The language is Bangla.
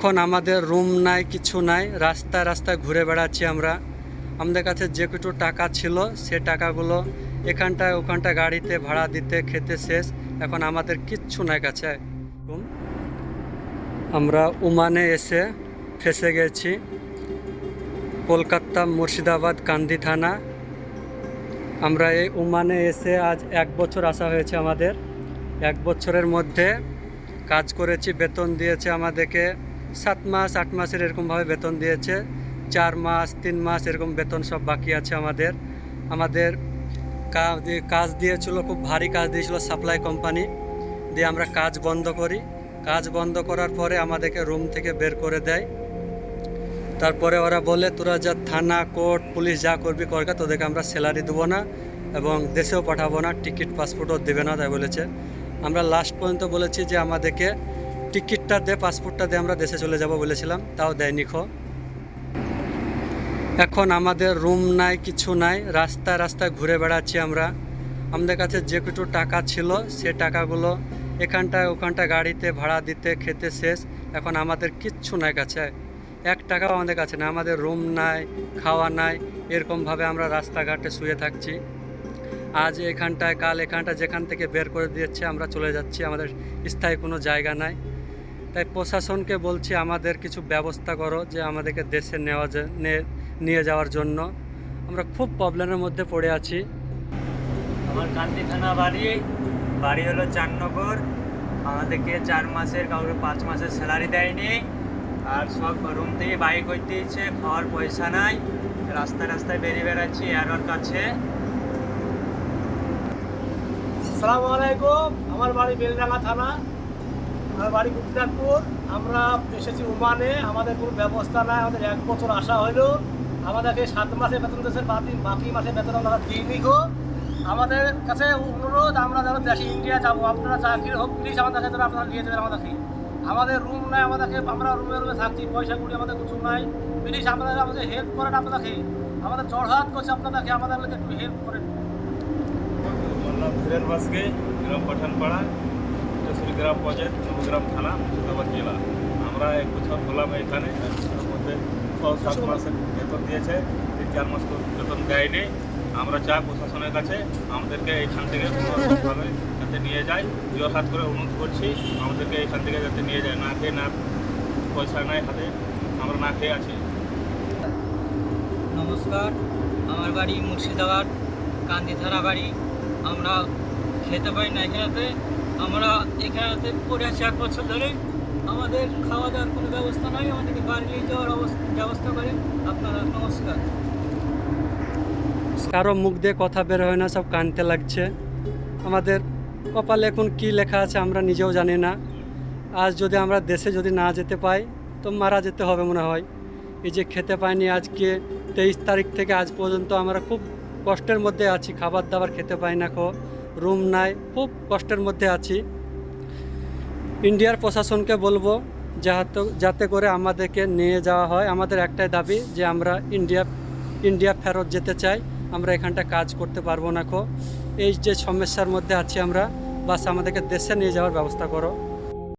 এখন আমাদের রুম নাই, কিছু নাই, রাস্তায় রাস্তায় ঘুরে বেড়াচ্ছি আমরা। আমাদের কাছে যে কিছু টাকা ছিল, সে টাকাগুলো এখানটায় ওখানটায় গাড়িতে ভাড়া দিতে, খেতে শেষ। এখন আমাদের কিচ্ছু নাই কাছে। আমরা ওমানে এসে ফেসে গেছি। কলকাতা মুর্শিদাবাদ কান্দি থানা। আমরা এই ওমানে এসে আজ এক বছর আসা হয়েছে আমাদের। এক বছরের মধ্যে কাজ করেছি, বেতন দিয়েছে আমাদেরকে। সাত মাস, আট মাসের এরকমভাবে বেতন দিয়েছে। চার মাস, তিন মাস এরকম বেতন সব বাকি আছে আমাদের। আমাদের কাজ কাজ দিয়েছিল, খুব ভারী কাজ দিয়েছিল সাপ্লাই কোম্পানি দিয়ে আমরা কাজ বন্ধ করি। কাজ বন্ধ করার পরে আমাদেরকে রুম থেকে বের করে দেয়। তারপরে ওরা বলে, তোরা যা থানা কোর্ট পুলিশ যা করবি করবে তোদেরকে আমরা স্যালারি দেবো না এবং দেশেও পাঠাবো না টিকিট পাসপোর্টও দেবে না, তাই বলেছে। আমরা লাস্ট পর্যন্ত বলেছি যে আমাদেরকে টিকিটটা দে, পাসপোর্টটা দিয়ে আমরা দেশে চলে যাব বলেছিলাম, তাও দেয়নি খো। এখন আমাদের রুম নাই, কিছু নাই রাস্তায় রাস্তায় ঘুরে বেড়াচ্ছি আমরা। আমাদের কাছে যে কিছু টাকা ছিল, সে টাকাগুলো এখানটায়, ওখানটায় গাড়িতে ভাড়া দিতে, খেতে শেষ। এখন আমাদের কিচ্ছু নাই কাছে। এক টাকাও আমাদের কাছে না আমাদের রুম নাই, খাওয়া নাই, এরকমভাবে আমরা রাস্তাঘাটে শুয়ে থাকছি। আজ এখানটায়, কাল এখানটায় যেখান থেকে বের করে দিয়েছে, আমরা চলে যাচ্ছি। আমাদের স্থায়ী কোনো জায়গা নাই। তাই প্রশাসনকে বলছি আমাদের কিছু ব্যবস্থা করো যে আমাদেরকে দেশে নেওয়া নিয়ে যাওয়ার জন্য। আমরা খুব প্রবলেমের মধ্যে পড়ে আছি। আমার কান্তি থানা বাড়ি। বাড়ি হলো চারনগর। আমাদেরকে চার মাসের কাউকে পাঁচ মাসের স্যালারি দেয়নি। আর সব রুম থেকে বাইক করতে দিয়েছে খাওয়ার পয়সা নাই। রাস্তায় রাস্তায় বেরিয়ে বেড়াচ্ছি এরোর কাছে। সালাম আলাইকুম। আমার বাড়ি বেলডাঙ্গা থানা। বাড়ি গুজরাটপুর, আমরা এসেছি ওমানে, আমাদের কোনো ব্যবস্থা নাই, আমাদের এক বছর আসা হলো আমাদেরকে সাত মাসে বেতন দেশের বাকি বাকি মাসে বেতন আমরা দিইনি গো আমাদের কাছে অনুরোধ, আমরা যেন দেশে ইন্ডিয়া যাব। আপনারা চাকরি হোক প্লিজ আমাদের কাছে আপনারা নিয়ে যাবেন আমাদেরকে। আমাদের রুম নাই, আমাদেরকে আমরা রুমে রুমে থাকছি, পয়সা কুড়ি আমাদের কিছু নাই। প্লিজ আপনারা আমাদের হেল্প করেন আপনাদেরকে। আমাদের জড়হাত করছে আপনাদেরকে, আমাদের একটু হেল্প করেন। গ্রাম পাঠানপাড়া। গ্রাম পঞ্চায়েত নবগ্রাম থানা মুর্শিদাবাদ জেলা। আমরা এক বছর হলাম এখানে মধ্যে ছ সাত মাসের বেতন দিয়েছে তিন চার মাস বেতন দেয়নি। আমরা চাই প্রশাসনের কাছে আমাদেরকে এখান থেকে কোনোরকমভাবে যাতে নিয়ে যায়। জোর হাত করে অনুরোধ করছি আমাদেরকে এখান থেকে যাতে নিয়ে যায় না খেয়ে না পয়সা নাই হাতে আমরা না খেয়ে আছি। নমস্কার আমার বাড়ি মুর্শিদাবাদ কান্দিধারা বাড়ি। আমরা খেতে পাই না এখানেতে আমরা এখানেতে পড়ে আছি এক বছর ধরে। আমাদের খাওয়া দাওয়ার কোনো ব্যবস্থা নাই, আমাদেরকে বাড়ি নিয়ে যাওয়ার ব্যবস্থা করেন। আপনারা নমস্কার। কারও মুখ দিয়ে কথা বের হয় না, সব কানতে লাগছে। আমাদের কপালে এখন কি লেখা আছে আমরা নিজেও জানি না। আজ যদি আমরা দেশে যদি না যেতে পাই, তো মারা যেতে হবে মনে হয়। এই যে খেতে পাইনি আজকে, তেইশ তারিখ থেকে আজ পর্যন্ত আমরা খুব কষ্টের মধ্যে আছি খাবার দাবার খেতে পাই না খো রুম নাই, খুব কষ্টের মধ্যে আছি। ইন্ডিয়ার প্রশাসনকে বলব যাতে যাতে করে আমাদেরকে নিয়ে যাওয়া হয়। আমাদের একটাই দাবি যে আমরা ইন্ডিয়া ইন্ডিয়া ফেরত যেতে চাই। আমরা এখানটা কাজ করতে পারব না খো এই যে সমস্যার মধ্যে আছি আমরা, বাস আমাদেরকে দেশে নিয়ে যাওয়ার ব্যবস্থা করো।